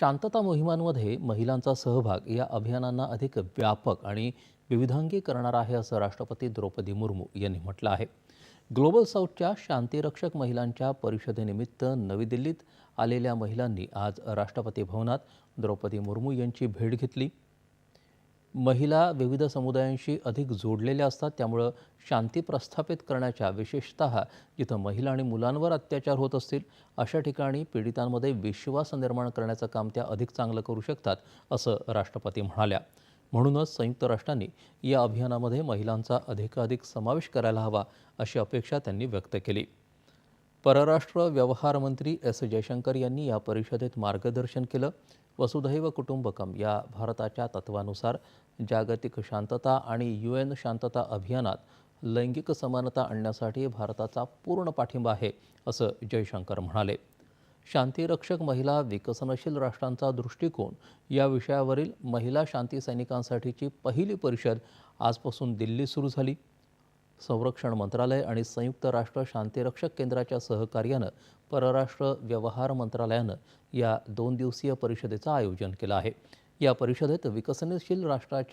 शांतता मोहिमांमध्ये महिलांचा सहभाग या अभियानांना अधिक व्यापक आणि विविधांगी करणार आहे असं राष्ट्रपती द्रौपदी मुर्मू यांनी म्हटलं आहे. ग्लोबल साऊथच्या शांतीरक्षक महिलांच्या परिषदेनिमित्त नवी दिल्लीत आलेल्या महिलांनी आज राष्ट्रपती भवनात द्रौपदी मुर्मू यांची भेट घेतली. महिला विविध समुदायांशी अधिक जोडलेल्या असतात. त्यामुळं शांती प्रस्थापित करण्याच्या विशेषतः जिथं महिला आणि मुलांवर अत्याचार होत असतील अशा ठिकाणी पीडितांमध्ये विश्वास निर्माण करण्याचं काम त्या अधिक चांगलं करू शकतात असं राष्ट्रपती म्हणाल्या. म्हणूनच संयुक्त राष्ट्रांनी या अभियानामध्ये महिलांचा अधिकाधिक समावेश करायला हवा अशी अपेक्षा त्यांनी व्यक्त केली. परराष्ट्र व्यवहार मंत्री एस जयशंकर यांनी या परिषदेत मार्गदर्शन केलं. वसुधैव कुटुंबकम या भारताच्या तत्वानुसार जागतिक शांतता आणि यू एन शांतता अभियानात लैंगिक समानता आणण्यासाठी भारताचा पूर्ण पाठिंबा आहे असं जयशंकर म्हणाले. शांतीरक्षक महिला विकसनशील राष्ट्रांचा दृष्टिकोन या विषयावरील महिला शांती सैनिकांसाठीची पहिली परिषद आजपासून दिल्ली सुरू झाली. संरक्षण मंत्रालय आणि संयुक्त राष्ट्र शांतीरक्षक केंद्राच्या सहकार्यानं परराष्ट्र व्यवहार मंत्रालयानं या दोन दिवसीय परिषदेचं आयोजन केलं आहे. या परिषदेत विकसनशील राष्ट्राच्या